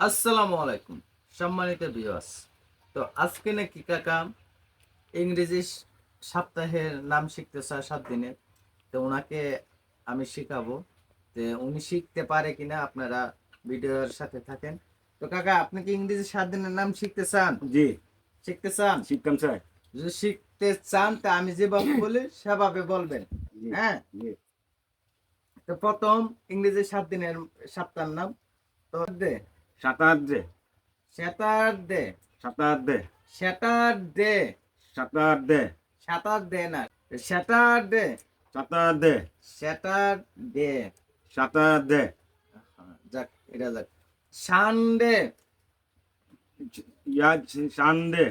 আসসালামু আলাইকুম সম্মানিত বিয়াস তো আজকে নাকি কাকা ইংরেজি সপ্তাহের নাম শিখতে চায় সাত দিনের। তো ওনাকে আমি শিখাবো তো উনি শিখতে পারে কিনা আপনারা ভিডিওর সাথে থাকেন। তো কাকা আপনি কি ইংরেজি সাত দিনের নাম শিখতে চান? জি। শিখতে চান? শিবকাম স্যার। যদি শিখতে চান তা আমি যেভাবে বলি সেভাবে বলবেন। হ্যাঁ জি। তো প্রথম ইংরেজি সাত দিনের সপ্তাহের নাম। তো দে Saturday Saturday Saturday Saturday Saturday Saturday না স্যাটারডে সাতার্ধে স্যাটারডে সাতার্ধে যাক এটা যাক। সানডে। ইয়া Sunday.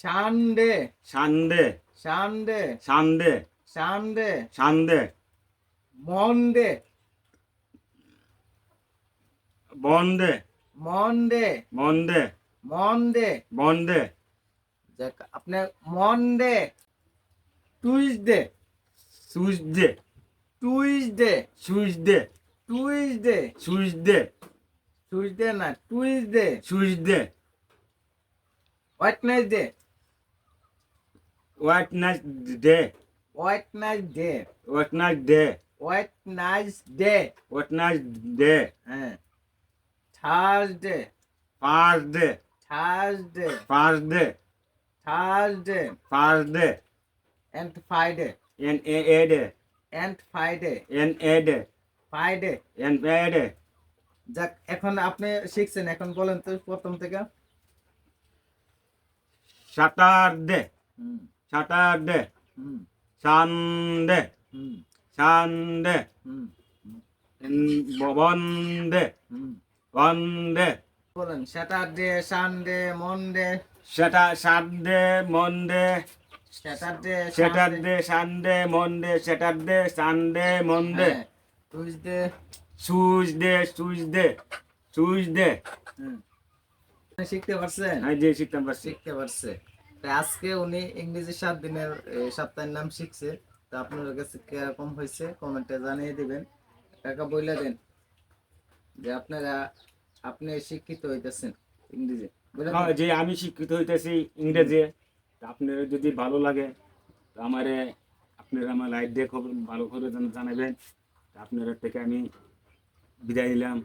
Sunday. Sunday. Sunday. Sunday. Sunday. Sunday. Monday. Monday Monday Monday Monday Monday যাক আপনার Monday Tuesday Tuesday Tuesday Tuesday Tuesday Tuesday Tuesday না Tuesday Tuesday Wednesday Wednesday Wednesday Wednesday Wednesday Wednesday হ্যাঁ Thursday Thursday Thursday Thursday Thursday Thursday and Friday N এ এ ডে and Friday এন এ ডে ফ্রাইডে এন এ ডে যাক এখন আপনি শিখছেন এখন বলেন তো প্রথম থেকে। সাটারডে সাটারডে সানডে সানডে হুম। বন্ডে বলেন স্যাটারডে সানডে মন্ডে সেটা Sunday Monday Saturday Saturday Sunday Monday Saturday Sunday Monday Tuesday Tuesday Tuesday হুম। শিখতে পারছেন? হ্যাঁ যে শিখতাম পারছি। শিখতে পারছে। আজকে উনি ইংরেজি সাত দিনের সপ্তাহের নাম শিখছে। তো আপনার কাছে কীরকম হয়েছে? কমেন্টে জানিয়ে দিবেন। কাকা বইলা দেন। যে আপনারা আপনি শিক্ষিত হইতেছেন ইংরেজি। হ্যাঁ, যে আমি শিক্ষিত হইতেছি ইংরেজি আপনার যদি ভালো লাগে আমারে আপনারা আমার লাইট দিয়ে খবর ভালো করে জানাবেন। আপনার থেকে আমি বিদায় নিলাম।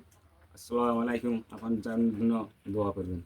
আসসালামু আলাইকুম। আপনার জন্য দোয়া করবেন।